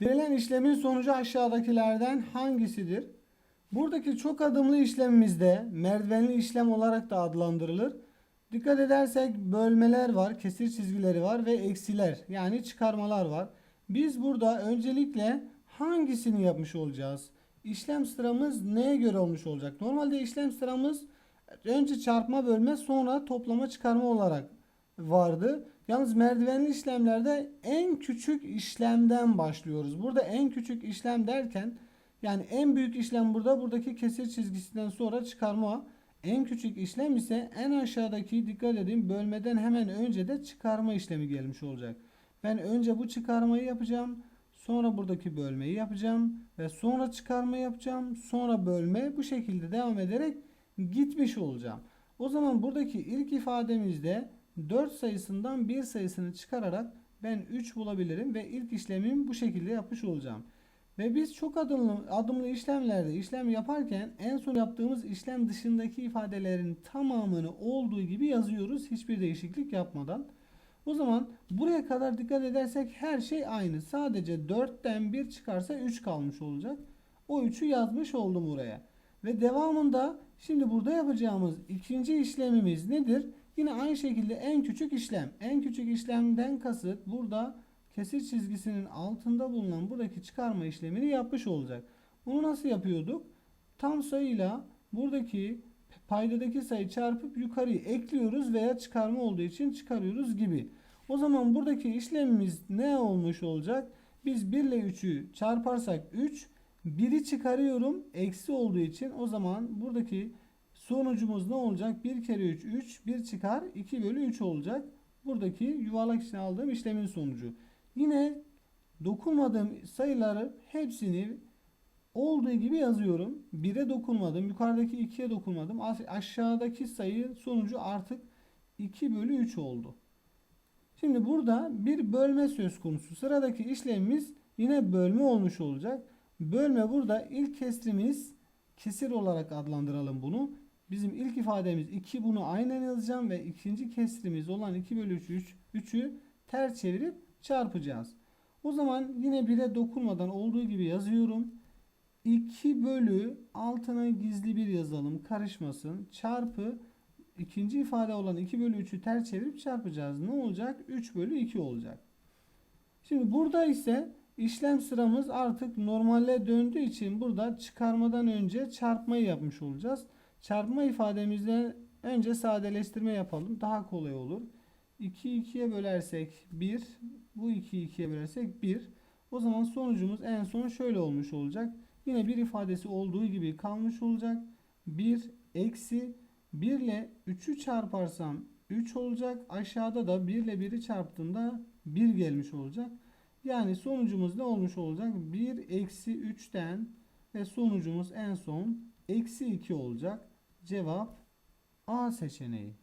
Verilen işlemin sonucu aşağıdakilerden hangisidir? Buradaki çok adımlı işlemimizde merdivenli işlem olarak da adlandırılır. Dikkat edersek bölmeler var, kesir çizgileri var ve eksiler yani çıkarmalar var. Biz burada öncelikle hangisini yapmış olacağız? İşlem sıramız neye göre olmuş olacak? Normalde işlem sıramız önce çarpma bölme sonra toplama çıkarma olarak vardı. Yalnız merdivenli işlemlerde en küçük işlemden başlıyoruz. Burada en küçük işlem derken yani en büyük işlem burada buradaki kesir çizgisinden sonra çıkarma. En küçük işlem ise en aşağıdaki dikkat edin bölmeden hemen önce de çıkarma işlemi gelmiş olacak. Ben önce bu çıkarmayı yapacağım. Sonra buradaki bölmeyi yapacağım ve sonra çıkarma yapacağım. Sonra bölme bu şekilde devam ederek gitmiş olacağım. O zaman buradaki ilk ifademizde 4 sayısından 1 sayısını çıkararak ben 3 bulabilirim ve ilk işlemimi bu şekilde yapmış olacağım. Ve biz çok adımlı, adımlı işlemlerde işlem yaparken en son yaptığımız işlem dışındaki ifadelerin tamamını olduğu gibi yazıyoruz hiçbir değişiklik yapmadan. O zaman buraya kadar dikkat edersek her şey aynı. Sadece 4'ten 1 çıkarsa 3 kalmış olacak. O 3'ü yazmış oldum buraya. Ve devamında şimdi burada yapacağımız ikinci işlemimiz nedir? Yine aynı şekilde en küçük işlem. En küçük işlemden kasıt burada kesir çizgisinin altında bulunan buradaki çıkarma işlemini yapmış olacak. Bunu nasıl yapıyorduk? Tam sayıyla buradaki paydadaki sayı çarpıp yukarıyı ekliyoruz veya çıkarma olduğu için çıkarıyoruz gibi. O zaman buradaki işlemimiz ne olmuş olacak? Biz 1 ile 3'ü çarparsak 3, 1'i çıkarıyorum eksi olduğu için o zaman buradaki sonucumuz ne olacak? 1 kere 3 3, 1 çıkar 2 bölü 3 olacak. Buradaki yuvarlak içine aldığım işlemin sonucu. Yine dokunmadığım sayıları hepsini olduğu gibi yazıyorum. 1'e dokunmadım. Yukarıdaki 2'ye dokunmadım. Aşağıdaki sayı sonucu artık 2 bölü 3 oldu. Şimdi burada bir bölme söz konusu. Sıradaki işlemimiz yine bölme olmuş olacak. Bölme burada ilk kesrimiz kesir olarak adlandıralım bunu. Bizim ilk ifademiz 2 bunu aynen yazacağım ve ikinci kesrimiz olan 2 bölü 3, 3 3'ü ters çevirip çarpacağız. O zaman yine 1'e dokunmadan olduğu gibi yazıyorum. 2 bölü altına gizli bir yazalım karışmasın. Çarpı ikinci ifade olan 2 bölü 3'ü ters çevirip çarpacağız. Ne olacak? 3 bölü 2 olacak. Şimdi burada ise işlem sıramız artık normale döndüğü için burada çıkarmadan önce çarpmayı yapmış olacağız. Çarpma ifademizde önce sadeleştirme yapalım. Daha kolay olur. 2'yi 2'ye bölersek 1. Bu 2'yi 2'ye bölersek 1. O zaman sonucumuz en son şöyle olmuş olacak. Yine bir ifadesi olduğu gibi kalmış olacak. 1 eksi 1 ile 3'ü çarparsam 3 olacak. Aşağıda da 1 ile 1'i çarptığımda 1 gelmiş olacak. Yani sonucumuz ne olmuş olacak? 1 eksi 3'ten ve sonucumuz en son eksi 2 olacak. Cevap A seçeneği.